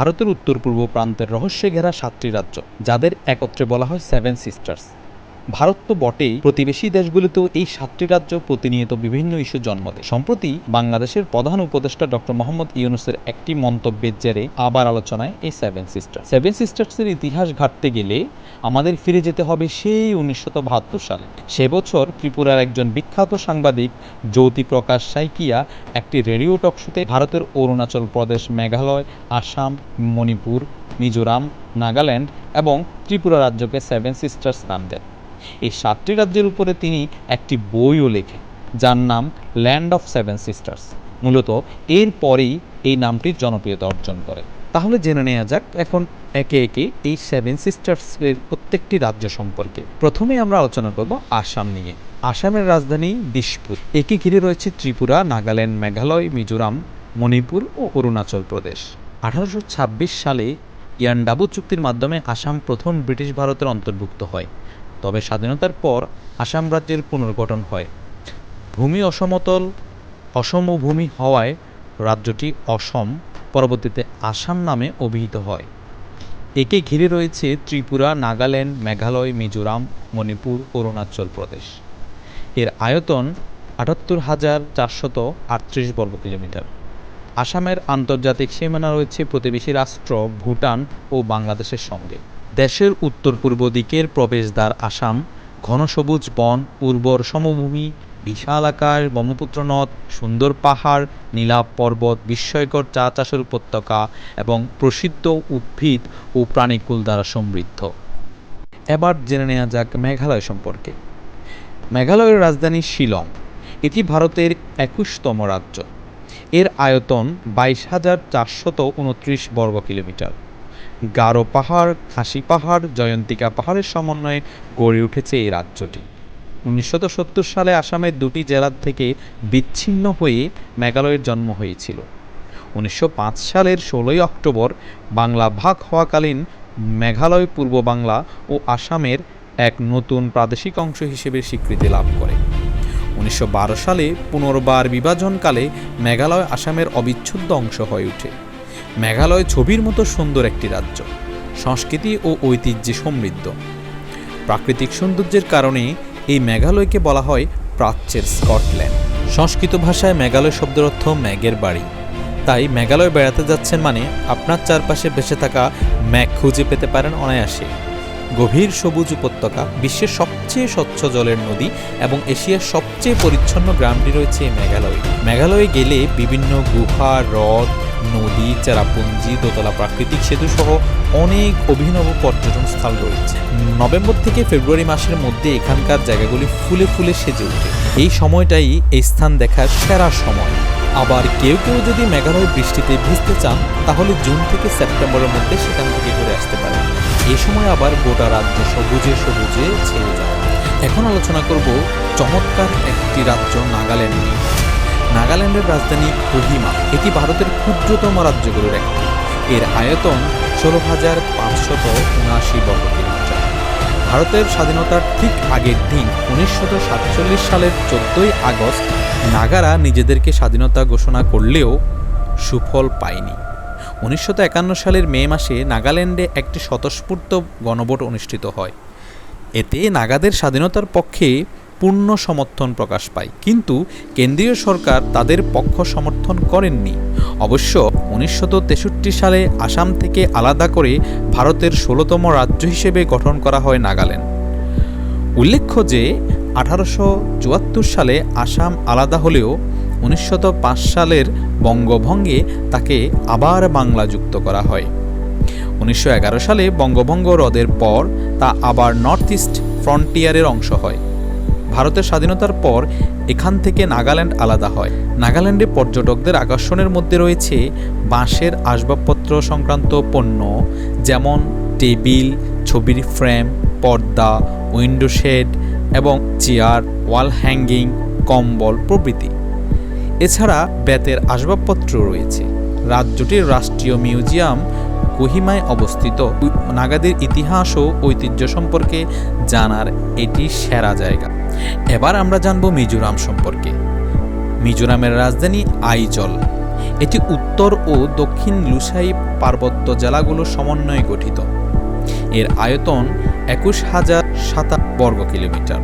ভারতের উত্তর পূর্ব প্রান্তের রহস্যে ঘেরা সাতটি রাজ্য যাদের একত্রে বলা হয় সেভেন সিস্টার্স ভারত তো বটেই প্রতিবেশী দেশগুলিতেও এই সাতটি রাজ্য প্রতিনিয়ত বিভিন্ন ইস্যু জন্ম দেয়। সম্প্রতি বাংলাদেশের প্রধান উপদেষ্টা ডক্টর মোহাম্মদ ইউনুসের একটি মন্তব্যের জেরে আবার আলোচনায় এই সেভেন সিস্টার সেভেন সিস্টার্সের ইতিহাস ঘাটতে গেলে আমাদের ফিরে যেতে হবে সেই উনিশশো বাহাত্তর সালে। সে বছর ত্রিপুরার একজন বিখ্যাত সাংবাদিক জ্যোতি প্রকাশ সাইকিয়া একটি রেডিও টক শোতে ভারতের অরুণাচল প্রদেশ, মেঘালয়, আসাম, মণিপুর, মিজোরাম, নাগাল্যান্ড এবং ত্রিপুরা রাজ্যকে সেভেন সিস্টার্স নাম দেন। এই সাতটি রাজ্যের উপরে তিনি একটি বইও লেখেন, যার নাম ল্যান্ড অফ সেভেন সিস্টার্স মূলত এর পরেই এই নামটির জনপ্রিয়তা অর্জন করে। তাহলে জেনে নেওয়া যাক এখন একে একে এই সেভেন সিস্টার্সের প্রত্যেকটি রাজ্য সম্পর্কে। প্রথমে আমরা আলোচনা করব আসাম নিয়ে। আসামের রাজধানী দিশপুর। একে ঘিরে রয়েছে ত্রিপুরা, নাগাল্যান্ড, মেঘালয়, মিজোরাম, মণিপুর ও অরুণাচল প্রদেশ। আঠারোশো ছাব্বিশ সালে ইয়ান্ডাবু চুক্তির মাধ্যমে আসাম প্রথম ব্রিটিশ ভারতের অন্তর্ভুক্ত হয়। তবে স্বাধীনতার পর আসাম রাজ্যের পুনর্গঠন হয়। ভূমি অসমতল অসমভূমি হওয়ায় রাজ্যটি অসম, পরবর্তীতে আসাম নামে অভিহিত হয়। একে ঘিরে রয়েছে ত্রিপুরা, নাগাল্যান্ড, মেঘালয়, মিজোরাম, মণিপুর, অরুণাচল প্রদেশ। এর আয়তন আটাত্তর হাজার চারশত আটত্রিশ বর্গ কিলোমিটার। আসামের আন্তর্জাতিক সীমানা রয়েছে প্রতিবেশী রাষ্ট্র ভুটান ও বাংলাদেশের সঙ্গে। দেশের উত্তর পূর্ব দিকের প্রবেশদ্বার আসাম ঘন সবুজ বন, উর্বর সমভূমি, বিশাল আকার ব্রহ্মপুত্র নদ, সুন্দর পাহাড়, নীলাভ পর্বত, বিস্ময়কর চা চাষের উপত্যকা এবং প্রসিদ্ধ উদ্ভিদ ও প্রাণীকুল দ্বারা সমৃদ্ধ। এবার জেনে নেওয়া যাক মেঘালয় সম্পর্কে। মেঘালয়ের রাজধানী শিলং, এটি ভারতের একুশতম রাজ্য। এর আয়তন বাইশ হাজার চারশত উনত্রিশ বর্গ কিলোমিটার গারো পাহাড়, খাসি পাহাড়, জয়ন্তিকা পাহাড়ের সমন্বয়ে গড়ে উঠেছে এই রাজ্যটি। উনিশশো সত্তর সালে আসামের দুটি জেলার থেকে বিচ্ছিন্ন হয়ে মেঘালয়ের জন্ম হয়েছিল। উনিশশো পাঁচ সালের ষোলোই অক্টোবর বাংলা ভাগ হওয়াকালীন মেঘালয়, পূর্ব বাংলা ও আসামের এক নতুন প্রাদেশিক অংশ হিসেবে স্বীকৃতি লাভ করে। উনিশশো বারো সালে পুনর্বার বিভাজনকালে মেঘালয় আসামের অবিচ্ছেদ্য অংশ হয়ে ওঠে। মেঘালয় ছবির মতো সুন্দর একটি রাজ্য। সংস্কৃতি ও ঐতিহ্যে সমৃদ্ধ। প্রাকৃতিক সৌন্দর্যের কারণে এই মেঘালয়কে বলা হয় প্রাচ্যের স্কটল্যান্ড। সংস্কৃত ভাষায় মেঘালয় শব্দের অর্থ ম্যাগের বাড়ি। তাই মেঘালয় বেড়াতে যাচ্ছেন মানে আপনার চারপাশে ভেসে থাকা ম্যাগ খুঁজে পেতে পারেন অনায়াসে। গভীর সবুজ উপত্যকা, বিশ্বের সবচেয়ে স্বচ্ছ জলের নদী এবং এশিয়ার সবচেয়ে পরিচ্ছন্ন গ্রামটি রয়েছে মেঘালয়। মেঘালয়ে গেলে বিভিন্ন গুহা, হ্রদ নদী, চেরাপুঞ্জি, দোতলা প্রাকৃতিক সেতু সহ অনেক অভিনব পর্যটন স্থল রয়েছে। নভেম্বর থেকে ফেব্রুয়ারি মাসের মধ্যে এখানকার জায়গাগুলি ফুলে ফুলে সেজে ওঠে। এই সময়টাই এই স্থান দেখার সেরা সময়। আবার কেউ কেউ যদি মেঘালয় বৃষ্টিতে ভিজতে চান, তাহলে জুন থেকে সেপ্টেম্বরের মধ্যে সেখান থেকে ঘুরে আসতে পারেন। এ সময় আবার গোটা রাজ্য সবুজে সবুজে ছেড়ে যায়। এখন আলোচনা করব চমৎকার একটি রাজ্য নাগাল্যান্ড নিয়ে। নাগাল্যান্ডের রাজধানী কোহিমা, এটি ভারতের ক্ষুদ্রতম রাজ্যগুলোর একটি। এর আয়তন ষোলো হাজার পাঁচশত উনআশি বর্গ কিলোমিটার। ভারতের স্বাধীনতার ঠিক আগের দিন উনিশশো সাতচল্লিশ সালের চোদ্দই আগস্ট, নাগারা নিজেদেরকে স্বাধীনতা ঘোষণা করলেও সুফল পায়নি। উনিশশো একান্ন সালের মে মাসে নাগাল্যান্ডে একটি স্বতঃস্ফূর্ত গণভোট অনুষ্ঠিত হয়। এতে নাগাদের স্বাধীনতার পক্ষে পূর্ণ সমর্থন প্রকাশ পায়। কিন্তু কেন্দ্রীয় সরকার তাদের পক্ষ সমর্থন করেননি। অবশ্য উনিশশো তেষট্টি সালে আসাম থেকে আলাদা করে ভারতের ষোলোতম রাজ্য হিসেবে গঠন করা হয় নাগাল্যান্ড। উল্লেখ্য যে, আঠারোশো চুয়াত্তর সালে আসাম আলাদা হলেও উনিশশো পাঁচ সালের বঙ্গভঙ্গে তাকে আবার বাংলা যুক্ত করা হয়। উনিশশো এগারো সালে বঙ্গভঙ্গ রদের পর তা আবার নর্থ ইস্ট ফ্রন্টিয়ারের অংশ হয়। ভারতের স্বাধীনতার পর এখান থেকে নাগাল্যান্ড আলাদা হয়। নাগাল্যান্ডে পর্যটকদের আকর্ষণের মধ্যে রয়েছে বাঁশের আসবাবপত্র সংক্রান্ত পণ্য, যেমন টেবিল, ছবির ফ্রেম, পর্দা উইন্ডো শেড এবং চেয়ার, ওয়াল হ্যাঙ্গিং, কম্বল প্রভৃতি। এছাড়া বেতের আসবাবপত্র রয়েছে। রাজ্যটির রাষ্ট্রীয় মিউজিয়াম কোহিমায় অবস্থিত। নাগাদের ইতিহাস ও ঐতিহ্য সম্পর্কে জানার এটি সেরা জায়গা। এবার আমরা জানব মিজোরাম সম্পর্কে। মিজোরামের রাজধানী আইজল। এটি উত্তর ও দক্ষিণ লুসাই পার্বত্য জেলাগুলোর সমন্বয়ে গঠিত। এর আয়তন একুশ হাজার সাতাশ বর্গ কিলোমিটার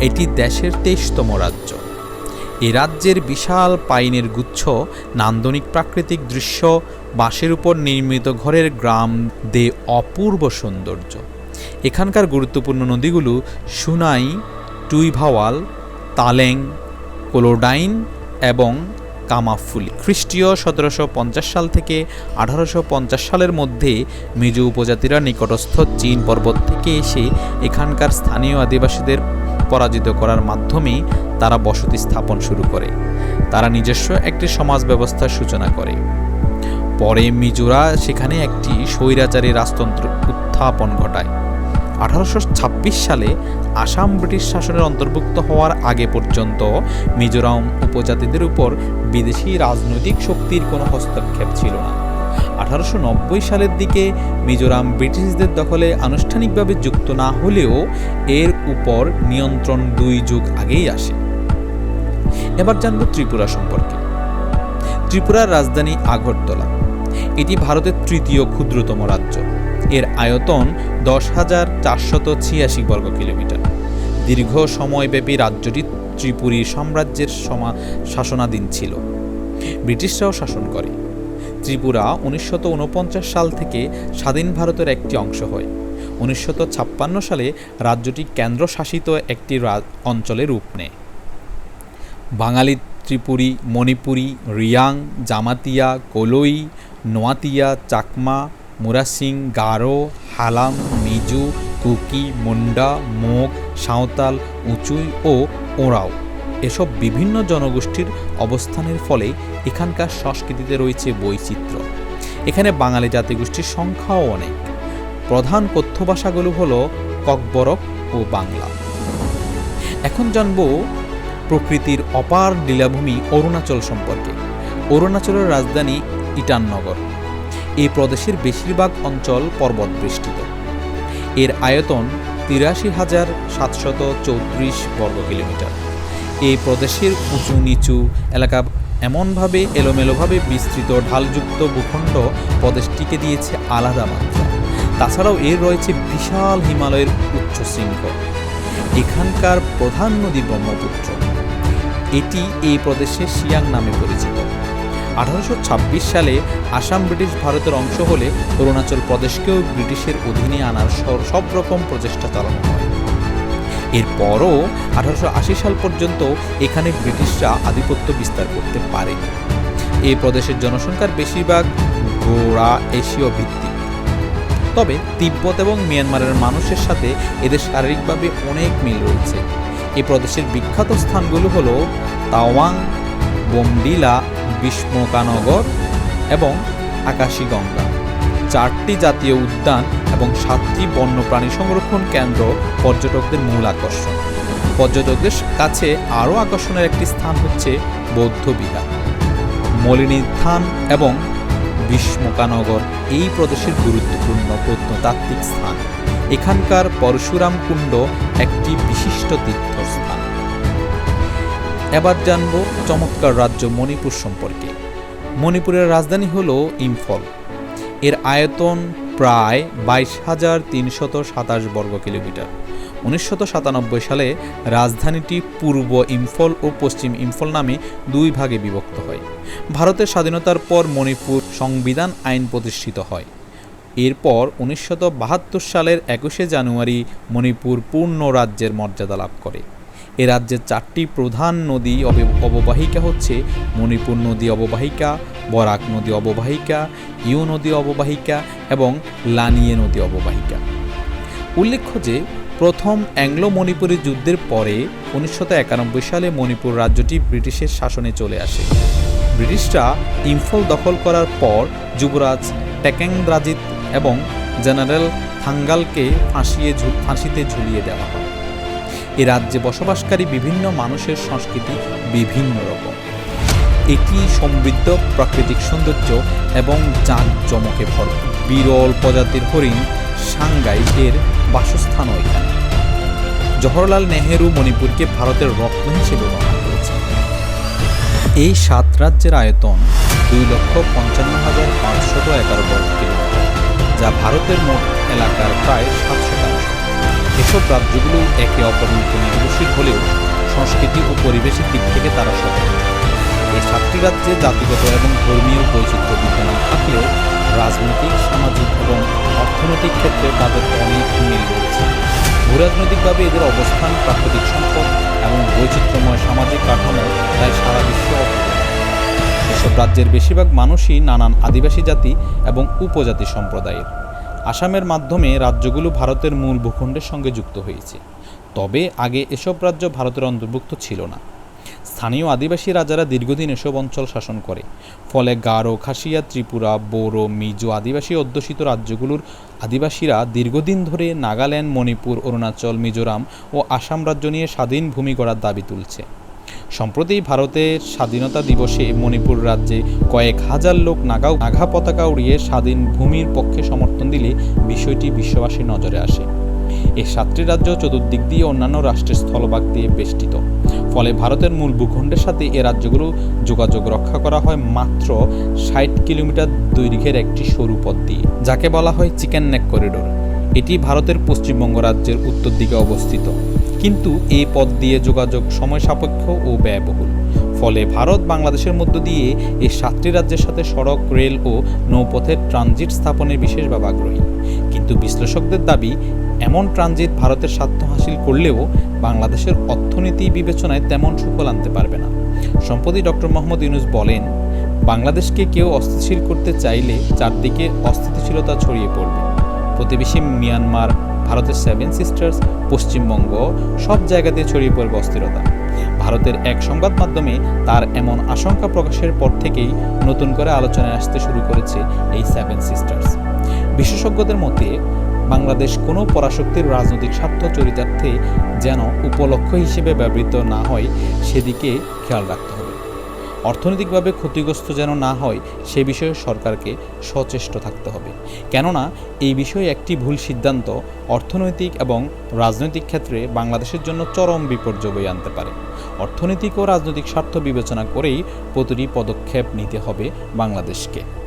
এটি দেশের তেইশতম রাজ্য। এ রাজ্যের বিশাল পাইনের গুচ্ছ, নান্দনিক প্রাকৃতিক দৃশ্য, বাঁশের উপর নির্মিত ঘরের গ্রাম, দে অপূর্ব সৌন্দর্য। এখানকার গুরুত্বপূর্ণ নদীগুলো সুনাই, টুইভাওয়াল, তালেং কোলোডাইন এবং কামাফুলি। খ্রিস্টীয় সতেরোশো পঞ্চাশ সাল থেকে আঠারোশো পঞ্চাশ সালের মধ্যে মিজো উপজাতিরা নিকটস্থ চীন পর্বত থেকে এসে এখানকার স্থানীয় আদিবাসীদের পরাজিত করার মাধ্যমেই তারা বসতি স্থাপন শুরু করে। তারা নিজস্ব একটি সমাজ ব্যবস্থার সূচনা করে। পরে মিজোরা সেখানে একটি স্বৈরাচারী রাজতন্ত্র উত্থাপন ঘটায়। আঠারোশো ছাব্বিশ সালে আসাম ব্রিটিশ শাসনের অন্তর্ভুক্ত হওয়ার আগে পর্যন্ত মিজোরাম উপজাতিদের উপর বিদেশি রাজনৈতিক শক্তির কোনো হস্তক্ষেপ ছিল না। আঠারোশো নব্বই সালের দিকে মিজোরাম ব্রিটিশদের দখলে আনুষ্ঠানিকভাবে যুক্ত না হলেও এর উপর নিয়ন্ত্রণ দুই যুগ আগেই আসে। এবার জানব ত্রিপুরা সম্পর্কে। ত্রিপুরার রাজধানী আগরতলা। এটি ভারতের তৃতীয় ক্ষুদ্রতম রাজ্য। এর আয়তন দশ হাজার চারশত ছিয়াশি বর্গ কিলোমিটার। দীর্ঘ সময়ব্যাপী রাজ্যটি ত্রিপুরী সাম্রাজ্যের সমা, শাসনাধীন ছিল। ব্রিটিশরাও শাসন করে। ত্রিপুরা উনিশশত সাল থেকে স্বাধীন ভারতের একটি অংশ হয়। উনিশশত সালে রাজ্যটি কেন্দ্রশাসিত একটি অঞ্চলে রূপ নেয়। বাঙালি ত্রিপুরী, মণিপুরী, রিয়াং, জামাতিয়া, কোলই, নোয়াতিয়া, চাকমা, মুরাসিং, গারো, হালাম, মিজু কুকি মুন্ডা, মোগ, সাঁওতাল, উঁচুই ও ওঁরাও। এসব বিভিন্ন জনগোষ্ঠীর অবস্থানের ফলে এখানকার সংস্কৃতিতে রয়েছে বৈচিত্র্য। এখানে বাঙালি জাতিগোষ্ঠীর সংখ্যাও অনেক। প্রধান কথ্য ভাষাগুলো হলো ককবরক ও বাংলা। এখন জানব প্রকৃতির অপার লীলাভূমি অরুণাচল সম্পর্কে। অরুণাচলের রাজধানী ইটাননগর এই প্রদেশের বেশিরভাগ অঞ্চল পর্বত বেষ্টিত এর আয়তন তিরাশি হাজার সাতশত চৌত্রিশ বর্গ কিলোমিটার এই প্রদেশের উঁচু নিচু এলাকা এমনভাবে, এলোমেলোভাবে বিস্তৃত ঢালযুক্ত ভূখণ্ড প্রদেশটিকে দিয়েছে আলাদা মাত্রা। তাছাড়াও এর রয়েছে বিশাল হিমালয়ের উচ্চ শৃঙ্গ। এখানকার প্রধান নদী ব্রহ্মপুত্র। এটি এই প্রদেশে শিয়াং নামে পরিচিত। আঠারোশো ছাব্বিশ সালে আসাম ব্রিটিশ ভারতের অংশ হলে অরুণাচল প্রদেশকেও ব্রিটিশের অধীনে আনার সব রকম প্রচেষ্টা চালানো হয়। এরপরও আঠারোশো আশি সাল পর্যন্ত এখানে ব্রিটিশরা আধিপত্য বিস্তার করতে পারে। এই প্রদেশের জনসংখ্যার বেশিরভাগ গোড়া এশীয় ভিত্তিক। তবে তিব্বত এবং মিয়ানমারের মানুষের সাথে এদের শারীরিকভাবে অনেক মিল রয়েছে। এই প্রদেশের বিখ্যাত স্থানগুলো হলো তাওয়াং বোমডিলা বিষ্মকানগর এবং আকাশীগঙ্গা। চারটি জাতীয় উদ্যান এবং সাতটি বন্যপ্রাণী সংরক্ষণ কেন্দ্র পর্যটকদের মূল আকর্ষণ। পর্যটকদের কাছে আরও আকর্ষণের একটি স্থান হচ্ছে বৌদ্ধ বিহার। মলিনীস্থান এবং বিষ্মকানগর এই প্রদেশের গুরুত্বপূর্ণ প্রত্নতাত্ত্বিক স্থান। এখানকার পরশুরাম কুণ্ড একটি বিশিষ্ট তীর্থস্থান। এবার জানব চমৎকার রাজ্য মণিপুর সম্পর্কে। মণিপুরের রাজধানী হল ইম্ফল। এর আয়তন প্রায় বাইশ হাজার তিনশত সাতাশ বর্গ কিলোমিটার উনিশশত সাতানব্বই সালে রাজধানীটি পূর্ব ইম্ফল ও পশ্চিম ইম্ফল নামে দুই ভাগে বিভক্ত হয়। ভারতের স্বাধীনতার পর মণিপুর সংবিধান আইন প্রতিষ্ঠিত হয়। এরপর উনিশশত সালের একুশে জানুয়ারি মণিপুর পূর্ণ রাজ্যের মর্যাদা লাভ করে। এ রাজ্যের চারটি প্রধান নদী অববাহিকা হচ্ছে মণিপুর নদী অববাহিকা, বরাক নদী অববাহিকা, ইউ নদী অববাহিকা এবং লানিয়ে নদী অববাহিকা। উল্লেখ্য যে, প্রথম অ্যাংলো মণিপুরী যুদ্ধের পরে উনিশশো একানব্বই সালে মণিপুর রাজ্যটি ব্রিটিশের শাসনে চলে আসে। ব্রিটিশরা ইম্ফল দখল করার পর যুবরাজ টেকেংদ্রাজিত এবং জেনারেল থাঙ্গালকে ফাঁসিয়ে ফাঁসিতে ঝুলিয়ে দেওয়া হয়। এ রাজ্যে বসবাসকারী বিভিন্ন মানুষের সংস্কৃতি বিভিন্ন রকম। এটি সমৃদ্ধ প্রাকৃতিক সৌন্দর্য এবং জাঁকজমকে ভরপুর বিরল প্রজাতির হরিণ সাংগাই এর বাসস্থানও এখানে। জওহরলাল নেহেরু মণিপুরকে ভারতের রত্ন হিসেবে বর্ণনা করেছেন। এই সাত রাজ্যের আয়তন দুই লক্ষ পঞ্চান্ন হাজার পাঁচশত এগারো বর্গ কিলোমিটার, যা ভারতের মোট এলাকার প্রায় সাত শতাংশ এসব রাজ্যগুলো একে অপরের নির্ভরশীল হলেও সংস্কৃতি ও পরিবেশের দিক থেকে তারা স্বতন্ত্র এই সাতটি রাজ্যে জাতিগত এবং ধর্মীয় বৈচিত্র্য বিদ্যমান থাকলেও রাজনৈতিক, সামাজিক এবং অর্থনৈতিক ক্ষেত্রে তাদের অনেক মিল রয়েছে। ভূরাজনৈতিকভাবে এদের অবস্থান প্রাকৃতিক সম্পদ এবং বৈচিত্র্যময় সামাজিক কাঠামো তাই সারা বিশ্ব। এসব রাজ্যের বেশিরভাগ মানুষই নানান আদিবাসী জাতি এবং উপজাতি সম্প্রদায়ের। আসামের মাধ্যমে রাজ্যগুলো ভারতের মূল ভূখণ্ডের সঙ্গে যুক্ত হয়েছে। তবে আগে এসব রাজ্য ভারতের অন্তর্ভুক্ত ছিল না। স্থানীয় আদিবাসী রাজারা দীর্ঘদিন এসব অঞ্চল শাসন করে। ফলে গারো, খাসিয়া, ত্রিপুরা বোরো মিজো আদিবাসী অধ্যুষিত রাজ্যগুলোর আদিবাসীরা দীর্ঘদিন ধরে নাগাল্যান্ড, মণিপুর, অরুণাচল, মিজোরাম ও আসাম রাজ্য নিয়ে স্বাধীন ভূমি গড়ার দাবি তুলছে। সম্প্রতি ভারতের স্বাধীনতা দিবসে মণিপুর রাজ্যে কয়েক হাজার লোক নাগা নাগা পতাকা উড়িয়ে স্বাধীন ভূমির পক্ষে সমর্থন দিলে বিষয়টি বিশ্ববাসীর নজরে আসে। এই সাতটি রাজ্য চতুর্দিক দিয়ে অন্যান্য রাষ্ট্রের স্থলভাগ দিয়ে বেষ্টিত। ফলে ভারতের মূল ভূখণ্ডের সাথে এ রাজ্যগুলো যোগাযোগ রক্ষা করা হয় মাত্র ষাট কিলোমিটার দৈর্ঘ্যের একটি সরু পথ দিয়ে, যাকে বলা হয় চিকেন নেক করিডোর। এটি ভারতের পশ্চিমবঙ্গ রাজ্যের উত্তর দিকে অবস্থিত। কিন্তু এই পথ দিয়ে যোগাযোগ সময় সাপেক্ষ ও ব্যয়বহুল। ফলে ভারত বাংলাদেশের মধ্য দিয়ে এই সাতটি রাজ্যের সাথে সড়ক, রেল ও নৌপথের ট্রানজিট স্থাপনের বিশেষভাবে আগ্রহী। কিন্তু বিশ্লেষকদের দাবি, এমন ট্রানজিট ভারতের স্বার্থ হাসিল করলেও বাংলাদেশের অর্থনীতি বিবেচনায় তেমন সুফল আনতে পারবে না। সম্প্রতি ডক্টর মোহাম্মদ ইউনুস বলেন, বাংলাদেশকে কেউ অস্থিতিশীল করতে চাইলে চারদিকে অস্থিতিশীলতা ছড়িয়ে পড়বে। প্রতিবেশী মিয়ানমার, ভারতের সেভেন সিস্টার্স পশ্চিমবঙ্গ, সব জায়গাতে ছড়িয়ে পড়বে অস্থিরতা। ভারতের এক সংবাদ মাধ্যমে তার এমন আশঙ্কা প্রকাশের পর থেকেই নতুন করে আলোচনায় আসতে শুরু করেছে এই সেভেন সিস্টার্স বিশেষজ্ঞদের মতে, বাংলাদেশ কোনো পরাশক্তির রাজনৈতিক স্বার্থ চরিতার্থে যেন উপলক্ষ্য হিসেবে ব্যবহৃত না হয়, সেদিকে খেয়াল রাখতে অর্থনৈতিকভাবে ক্ষতিগ্রস্ত যেন না হয়, সে বিষয়ে সরকারকে সচেষ্ট থাকতে হবে। কেননা, এই বিষয়ে একটি ভুল সিদ্ধান্ত অর্থনৈতিক এবং রাজনৈতিক ক্ষেত্রে বাংলাদেশের জন্য চরম বিপর্যয় বয়ে আনতে পারে। অর্থনৈতিক ও রাজনৈতিক স্বার্থ বিবেচনা করেই প্রতিটি পদক্ষেপ নিতে হবে বাংলাদেশকে।